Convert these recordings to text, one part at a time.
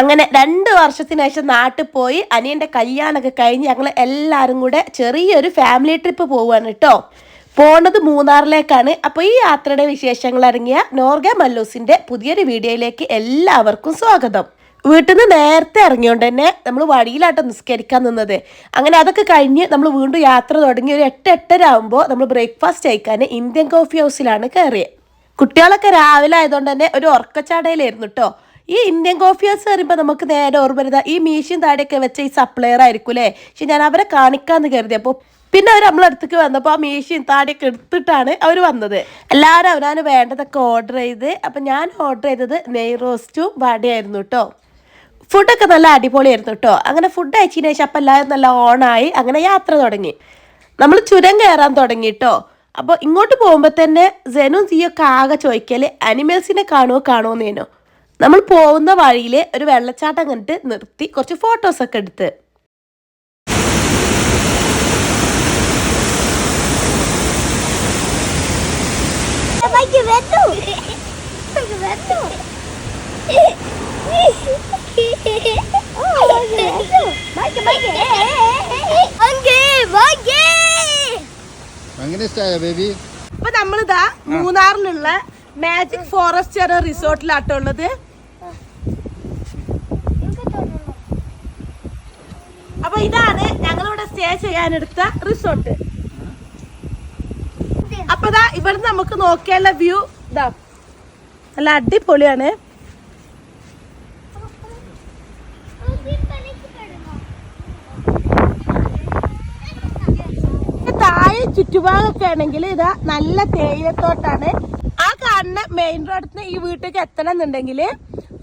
അങ്ങനെ രണ്ട് വർഷത്തിന് ശേഷം നാട്ടിൽ പോയി അനിയന്റെ കല്യാണമൊക്കെ കഴിഞ്ഞ് ഞങ്ങൾ എല്ലാവരും കൂടെ ചെറിയൊരു ഫാമിലി ട്രിപ്പ് പോവുകയാണ് കേട്ടോ. പോണത് മൂന്നാറിലേക്കാണ്. അപ്പോൾ ഈ യാത്രയുടെ വിശേഷങ്ങൾ ഇറങ്ങിയ നോർഗ മല്ലൂസിന്റെ പുതിയൊരു വീഡിയോയിലേക്ക് എല്ലാവർക്കും സ്വാഗതം. വീട്ടിൽ നിന്ന് നേരത്തെ ഇറങ്ങിയോണ്ട് തന്നെ നമ്മൾ വഴിയിലാട്ടോ നിസ്കരിക്കാൻ നിന്നത്. അങ്ങനെ അതൊക്കെ കഴിഞ്ഞ് നമ്മൾ വീണ്ടും യാത്ര തുടങ്ങി ഒരു എട്ട് എട്ടര ആകുമ്പോൾ നമ്മൾ ബ്രേക്ക്ഫാസ്റ്റ് കഴിക്കാൻ ഇന്ത്യൻ കോഫി ഹൗസിലാണ് കയറിയത് കുട്ടികളൊക്കെ രാവിലെ ആയതുകൊണ്ട് തന്നെ ഒരു ഉറക്കച്ചാടയിലായിരുന്നു കേട്ടോ. ഈ ഇന്ത്യൻ കോഫി ഹൗസ് പറയുമ്പോൾ നമുക്ക് നേരെ ഓർമ്മ വരുന്നത് ഈ മീശയും താടിയൊക്കെ വെച്ച ഈ സപ്ലയർ ആയിരിക്കും അല്ലേ പക്ഷെ ഞാൻ അവരെ കാണിക്കാന്ന് കരുതി. അപ്പോൾ പിന്നെ അവർ നമ്മളെ അടുത്തേക്ക് വന്നപ്പോൾ ആ മീശയും താടിയൊക്കെ എടുത്തിട്ടാണ് അവർ വന്നത്. എല്ലാവരും അവനാണ് വേണ്ടതൊക്കെ ഓർഡർ ചെയ്ത് അപ്പം ഞാൻ ഓർഡർ ചെയ്തത് നെയ് റോസ്റ്റും വടയായിരുന്നു കേട്ടോ ഫുഡൊക്കെ നല്ല അടിപൊളിയായിരുന്നു കേട്ടോ അങ്ങനെ ഫുഡ് അയച്ചതിന് ശേഷം അപ്പം എല്ലാവരും നല്ല ഓണായി അങ്ങനെ യാത്ര തുടങ്ങി. നമ്മൾ ചുരം കയറാൻ തുടങ്ങി കേട്ടോ അപ്പോൾ ഇങ്ങോട്ട് പോകുമ്പോൾ തന്നെ ജനും സിയൊക്കെ ആകെ ചോദിക്കൽ അനിമൽസിനെ കാണുമോ കാണുമോന്നേനോ നമ്മൾ പോകുന്ന വഴിയിൽ ഒരു വെള്ളച്ചാട്ടം കണ്ടിട്ട് നിർത്തി കുറച്ച് ഫോട്ടോസൊക്കെ എടുത്ത്. ഇപ്പൊ നമ്മളിതാ മൂന്നാറിലുള്ള മാജിക് ഫോറസ്റ്റ് എന്ന റിസോർട്ടിലാട്ടോ ഉള്ളത് അപ്പൊ ഇതാണ് ഞങ്ങളിവിടെ സ്റ്റേ ചെയ്യാനെടുത്ത റിസോർട്ട് അപ്പൊ ഇതാ നമുക്ക് നോക്കിയുള്ള വ്യൂ ഇതാ നല്ല അടിപൊളിയാണ്. താഴെ ചുറ്റുപാടൊക്കെ ആണെങ്കിൽ ഇതാ നല്ല തേയിലത്തോട്ടാണ്. ആ കാണുന്ന മെയിൻ റോഡിൽ നിന്ന് ഈ വീട്ടിലേക്ക് എത്തണം എന്നുണ്ടെങ്കിൽ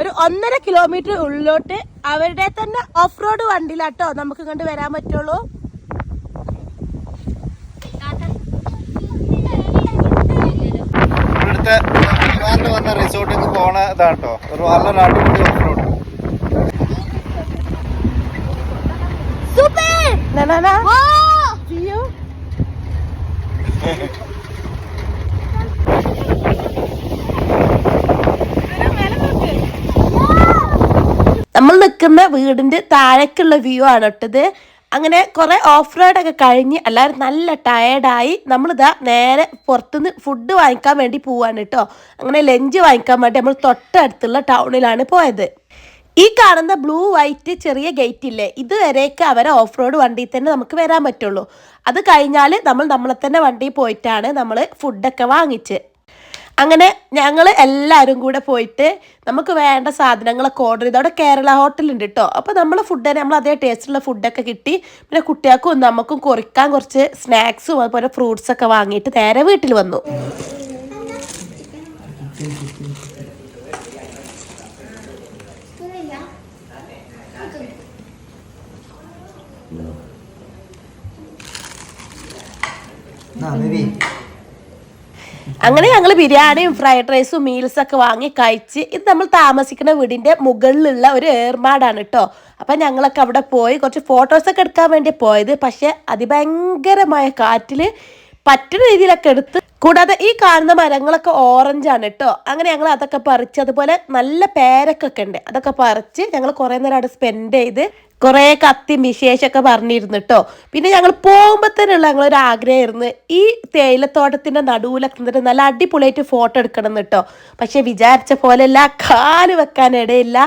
ഒരു ഒന്നര കിലോമീറ്റർ ഉള്ളിലോട്ട് അവരുടെ തന്നെ ഓഫ് റോഡ് വണ്ടിയിലാട്ടോ നമുക്ക് കണ്ട് വരാൻ പറ്റുള്ളൂ. ഇവിടുത്തെ വന്ന റിസോർട്ടിലേക്ക് പോണ ഇതാട്ടോ. ഒരു നല്ലൊരു അടിപൊളി ഓഫ് റോഡ് Super! വീടിന്റെ താഴേക്കുള്ള വ്യൂ ആണ് ഇട്ടത് അങ്ങനെ കുറേ ഓഫ് റോഡ് ഒക്കെ കഴിഞ്ഞ് എല്ലാവരും നല്ല ടയേർഡായി നമ്മളിതാ നേരെ പുറത്തുനിന്ന് ഫുഡ് വാങ്ങിക്കാൻ വേണ്ടി പോവാണ് കേട്ടോ. അങ്ങനെ ലഞ്ച് വാങ്ങിക്കാൻ വേണ്ടി നമ്മൾ തൊട്ടടുത്തുള്ള ടൗണിലാണ് പോയത്. ഈ കാണുന്ന ബ്ലൂ വൈറ്റ് ചെറിയ ഗേറ്റ് ഇല്ലേ ഇതുവരെയൊക്കെ അവരെ ഓഫ് റോഡ് വണ്ടിയിൽ തന്നെ നമുക്ക് വരാൻ പറ്റുള്ളൂ. അത് കഴിഞ്ഞാൽ നമ്മൾ നമ്മളെ തന്നെ വണ്ടിയിൽ പോയിട്ടാണ് നമ്മൾ ഫുഡൊക്കെ വാങ്ങിച്ച്. അങ്ങനെ ഞങ്ങൾ എല്ലാവരും കൂടെ പോയിട്ട് നമുക്ക് വേണ്ട സാധനങ്ങളൊക്കെ ഓർഡർ ചെയ്ത്. അവിടെ കേരള ഹോട്ടലുണ്ട് കേട്ടോ അപ്പോൾ നമ്മൾ ഫുഡ് നമ്മൾ അതേ ടേസ്റ്റുള്ള ഫുഡൊക്കെ കിട്ടി. പിന്നെ കുട്ടികൾക്കും നമുക്കും കുറിക്കാൻ കുറച്ച് സ്നാക്സും അതുപോലെ ഫ്രൂട്ട്സ് ഒക്കെ വാങ്ങിയിട്ട് നേരെ വീട്ടിൽ വന്നു. ബേബി അങ്ങനെ ഞങ്ങൾ ബിരിയാണിയും ഫ്രൈഡ് റൈസും മീൽസും ഒക്കെ വാങ്ങി കഴിച്ച് ഇത് നമ്മൾ താമസിക്കുന്ന വീടിന്റെ മുകളിലുള്ള ഒരു ഏർമാടാണ് കേട്ടോ അപ്പൊ ഞങ്ങളൊക്കെ അവിടെ പോയി കുറച്ച് ഫോട്ടോസ് ഒക്കെ എടുക്കാൻ വേണ്ടി പോയത്. പക്ഷെ അതിഭയങ്കരമായ കാറ്റിൽ പറ്റുന്ന രീതിയിലൊക്കെ എടുത്ത് കൂടാതെ ഈ കാണുന്ന മരങ്ങളൊക്കെ ഓറഞ്ച് ആണ് കേട്ടോ അങ്ങനെ ഞങ്ങൾ അതൊക്കെ പറിച്ച് അതുപോലെ നല്ല പേരക്കൊക്കെ ഉണ്ട്. അതൊക്കെ പറിച്ച് ഞങ്ങൾ കുറേ നേരം അവിടെ സ്പെൻഡ് ചെയ്ത് കുറേ കത്തി വിശേഷമൊക്കെ പറഞ്ഞിരുന്നു കേട്ടോ പിന്നെ ഞങ്ങൾ പോകുമ്പോൾ തന്നെയുള്ള ഞങ്ങളൊരു ആഗ്രഹമായിരുന്നു. ഈ തേയിലത്തോട്ടത്തിന്റെ നടുവിലൊക്കെ നിന്നിട്ട് നല്ല അടിപൊളിയായിട്ട് ഫോട്ടോ എടുക്കണം കേട്ടോ പക്ഷെ വിചാരിച്ച പോലെയല്ല കാൽ വെക്കാൻ ഇടയില്ല.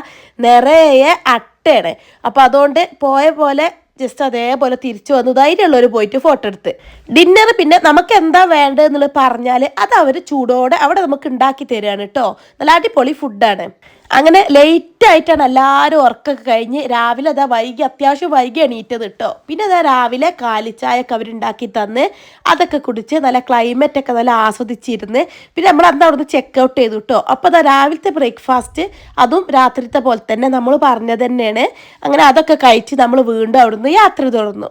നിറയെ അട്ടയാണ്. അപ്പോൾ അതുകൊണ്ട് പോയ പോലെ ജസ്റ്റ് അതേപോലെ തിരിച്ചു വന്നു. ധൈര്യമുള്ളവർ പോയിട്ട് ഫോട്ടോ എടുത്ത്. ഡിന്നർ പിന്നെ നമുക്ക് എന്താ വേണ്ടത് എന്നുള്ളത് പറഞ്ഞാൽ അത് അവർ ചൂടോടെ അവിടെ നമുക്ക് ഉണ്ടാക്കി തരികയാണ് കേട്ടോ നല്ല അടിപൊളി ഫുഡാണ് അങ്ങനെ ലേറ്റ് ആയിട്ടാണ് എല്ലാവരും ഉറക്കൊക്കെ കഴിഞ്ഞ് രാവിലെ അതാ വൈകി അത്യാവശ്യം വൈകി എണീറ്റത് കേട്ടോ പിന്നെ അതാ രാവിലെ കാലിച്ചായൊക്കെ അവരുണ്ടാക്കി തന്ന് അതൊക്കെ കുടിച്ച് നല്ല ക്ലൈമറ്റ് ഒക്കെ നല്ല ആസ്വദിച്ചിരുന്ന് പിന്നെ നമ്മൾ അന്ന് അവിടുന്ന് ചെക്ക് ഔട്ട് ചെയ്തു കേട്ടോ അപ്പോൾ അതാ രാവിലത്തെ ബ്രേക്ക്ഫാസ്റ്റ് അതും രാത്രിത്തെ പോലെ തന്നെ നമ്മൾ പറഞ്ഞത് തന്നെയാണ്. അങ്ങനെ അതൊക്കെ കഴിച്ച് നമ്മൾ വീണ്ടും അവിടുന്ന് യാത്ര തുടർന്നു.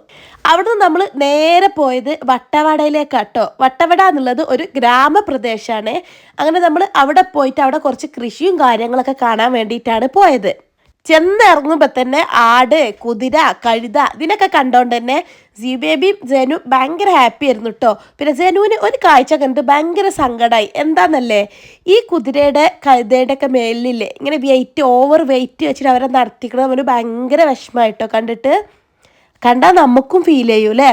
അവിടുന്ന് നമ്മൾ നേരെ പോയത് വട്ടവടയിലേക്കാട്ടോ വട്ടവട എന്നുള്ളത് ഒരു ഗ്രാമപ്രദേശമാണ് അങ്ങനെ നമ്മൾ അവിടെ പോയിട്ട് അവിടെ കുറച്ച് കൃഷിയും കാര്യങ്ങളൊക്കെ കാണാൻ വേണ്ടിയിട്ടാണ് പോയത്. ചെന്നിറങ്ങുമ്പോൾ തന്നെ ആട് കുതിര കഴുത ഇതിനൊക്കെ കണ്ടോണ്ട് തന്നെ ജി ബേബിയും ജനു ഭയങ്കര ഹാപ്പി ആയിരുന്നു കേട്ടോ പിന്നെ ജനുവിന് ഒരു കാഴ്ച കണ്ടിട്ട് ഭയങ്കര സങ്കടമായി എന്താണെന്നല്ലേ ഈ കുതിരയുടെ കഴുതയുടെ ഒക്കെ മേലിലില്ലേ ഇങ്ങനെ വെയിറ്റ് ഓവർ വെയിറ്റ് വെച്ചിട്ട് അവരെ നടത്തിക്കണം അവന് ഭയങ്കര വിഷമമായിട്ടോ കണ്ടിട്ട്? കണ്ടാൽ നമുക്കും ഫീൽ ചെയ്യൂലേ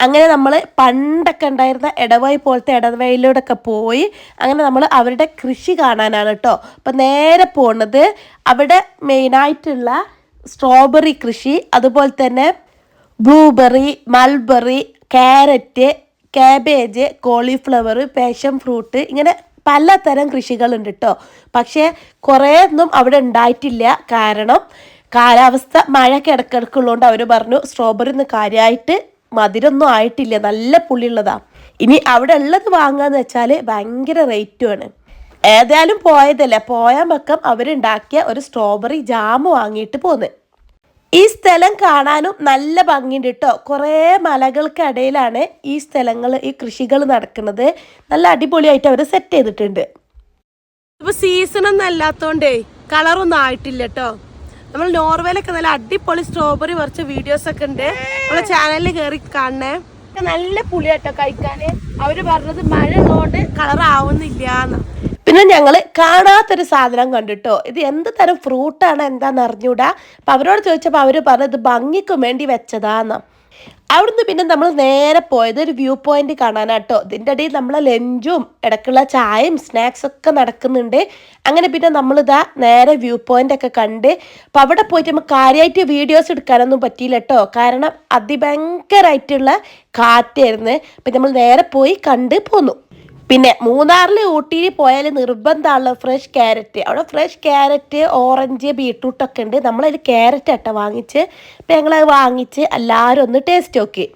അങ്ങനെ നമ്മൾ പണ്ടൊക്കെ ഉണ്ടായിരുന്ന ഇടവഴി പോലത്തെ ഇടവഴിയിലൂടെ ഒക്കെ പോയി അങ്ങനെ നമ്മൾ അവരുടെ കൃഷി കാണാനാണ് കേട്ടോ അപ്പം നേരെ പോണത് അവിടെ മെയിനായിട്ടുള്ള സ്ട്രോബെറി കൃഷി അതുപോലെ തന്നെ blueberry mulberry carrot cabbage cauliflower passion fruit ഇങ്ങനെ പലതരം കൃഷികളുണ്ട് കേട്ടോ പക്ഷേ കുറേ ഒന്നും അവിടെ ഉണ്ടായിട്ടില്ല. കാരണം കാലാവസ്ഥ മഴ കിടക്കിടക്കുള്ളതുകൊണ്ട് അവർ പറഞ്ഞു സ്ട്രോബെറി ഒന്ന് കാര്യമായിട്ട് മധുരമൊന്നും ആയിട്ടില്ല നല്ല പുളിയുള്ളതാ. ഇനി അവിടെ ഉള്ളത് വാങ്ങാന്ന് വെച്ചാൽ ഭയങ്കര റേറ്റുമാണ് ഏതായാലും പോയതല്ല പോയാൽ പക്കം അവരുണ്ടാക്കിയ ഒരു സ്ട്രോബെറി ജാം വാങ്ങിയിട്ട് പോന്ന്. ഈ സ്ഥലം കാണാനും നല്ല ഭംഗിയുണ്ട് കേട്ടോ കുറേ മലകൾക്കിടയിലാണ് ഈ സ്ഥലങ്ങൾ ഈ കൃഷികൾ നടക്കുന്നത്. നല്ല അടിപൊളിയായിട്ട് അവർ സെറ്റ് ചെയ്തിട്ടുണ്ട്. ഇപ്പൊ സീസൺ ഒന്നും അല്ലാത്തോണ്ടേ കളറൊന്നും ആയിട്ടില്ല കേട്ടോ നമ്മൾ നോർവേയിലൊക്കെ നല്ല അടിപൊളി സ്ട്രോബെറി പറിച്ച വീഡിയോസ് ഒക്കെ ഉണ്ട്. നമ്മളെ ചാനലിൽ കയറി കാണണേ. നല്ല പുളിയാട്ടോ കഴിക്കാന്. അവർ പറഞ്ഞത് മഴ ഉള്ളതുകൊണ്ട് കളർ ആവുന്നില്ല പിന്നെ ഞങ്ങൾ കാണാത്തൊരു സാധനം കണ്ടിട്ടോ? ഇത് എന്ത് തരം ഫ്രൂട്ടാണ് എന്താന്ന് അറിഞ്ഞൂടാ? അപ്പൊ അവരോട് ചോദിച്ചപ്പോൾ അവർ പറഞ്ഞത് ഭംഗിക്ക് വേണ്ടി വെച്ചതാന്ന്. അവിടുന്ന് പിന്നെ നമ്മൾ നേരെ പോയത് ഒരു വ്യൂ പോയിന്റ് കാണാനാട്ടോ. ഇതിന്റെ ഇടയിൽ നമ്മൾ ലഞ്ചും ഇടയ്ക്കുള്ള ചായയും സ്നാക്സ് ഒക്കെ നടക്കുന്നുണ്ട്. അങ്ങനെ പിന്നെ നമ്മളിതാ നേരെ വ്യൂ പോയിന്റ് ഒക്കെ കണ്ട്. അപ്പം അവിടെ പോയിട്ട് നമുക്ക് കാര്യമായിട്ട് വീഡിയോസ് എടുക്കാനൊന്നും പറ്റിയില്ല കേട്ടോ കാരണം അതിഭയങ്കരമായിട്ടുള്ള കാറ്റായിരുന്നു. അപ്പം നമ്മൾ നേരെ പോയി കണ്ട് പോന്നു. പിന്നെ മൂന്നാറിൽ ഊട്ടിയിൽ പോയാൽ നിർബന്ധമുള്ള ഫ്രഷ് ക്യാരറ്റ് അവിടെ ഫ്രഷ് ക്യാരറ്റ് ഓറഞ്ച് ബീട്രൂട്ടൊക്കെ ഉണ്ട്. നമ്മളതിൽ ക്യാരറ്റ് അട്ട വാങ്ങിച്ച്. അപ്പം ഞങ്ങളത് വാങ്ങിച്ച് എല്ലാവരും ഒന്ന് ടേസ്റ്റ് നോക്കി.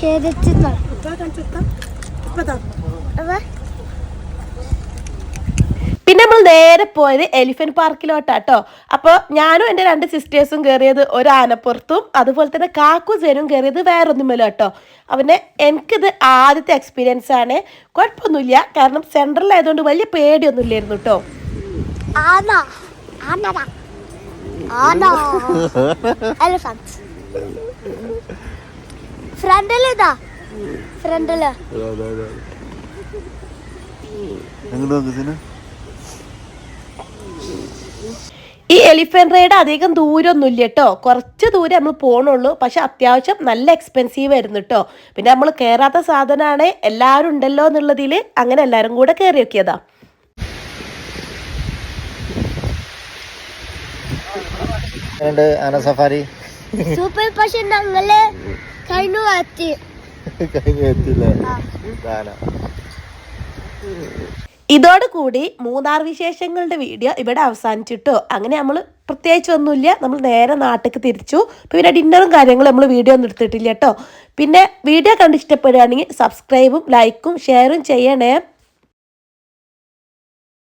കേരറ്റ് പിന്നെ നമ്മൾ നേരെ പോയത് എലിഫന്റ് പാർക്കിലോട്ടാട്ടോ. അപ്പോൾ ഞാനും എന്റെ രണ്ട് സിസ്റ്റേഴ്സും കയറിയത് ഒരു ആനപ്പുറത്തും അതുപോലെ തന്നെ കാക്കു സേനും കയറിയത് വേറൊന്നുമല്ലോ കേട്ടോ അവനെ എനിക്കിത് ആദ്യത്തെ എക്സ്പീരിയൻസ് ആണ്. കുഴപ്പമൊന്നുമില്ല കാരണം സെൻട്രലായതുകൊണ്ട് വലിയ പേടിയൊന്നും ഇല്ലായിരുന്നു കേട്ടോ ഫ്രണ്ടിലിതാ ഫ്രണ്ടിൽ നോക്കുന്നതിന് ഈ എലിഫന്റ് റൈഡ് അധികം ദൂരമൊന്നുമില്ല കേട്ടോ കുറച്ച് ദൂരം നമ്മൾ പോകണുള്ളൂ പക്ഷെ അത്യാവശ്യം നല്ല എക്സ്പെൻസീവ് ആയിരുന്നു കേട്ടോ പിന്നെ നമ്മൾ കയറാത്ത സാധനമാണ് എല്ലാവരും ഉണ്ടല്ലോ എന്നുള്ളതിൽ അങ്ങനെ എല്ലാവരും കൂടെ കയറി നോക്കിയതാ. ആന സഫാരി? സൂപ്പർ പക്ഷെ ഞങ്ങൾ കഴിഞ്ഞു എത്തി കഴിഞ്ഞ എത്തില്ലേ ഇതോടുകൂടി മൂന്നാർ വിശേഷങ്ങളുടെ വീഡിയോ ഇവിടെ അവസാനിച്ചിട്ടോ. അങ്ങനെ നമ്മൾ പ്രത്യേകിച്ച് ഒന്നുമില്ല. നമ്മൾ നേരെ നാട്ടിലേക്ക് തിരിച്ചു. പിന്നെ ഡിന്നറും കാര്യങ്ങളും നമ്മൾ വീഡിയോ ഒന്നും എടുത്തിട്ടില്ല കേട്ടോ. പിന്നെ വീഡിയോ കണ്ട് ഇഷ്ടപ്പെടുകയാണെങ്കിൽ സബ്സ്ക്രൈബും ലൈക്കും ഷെയറും ചെയ്യണേ.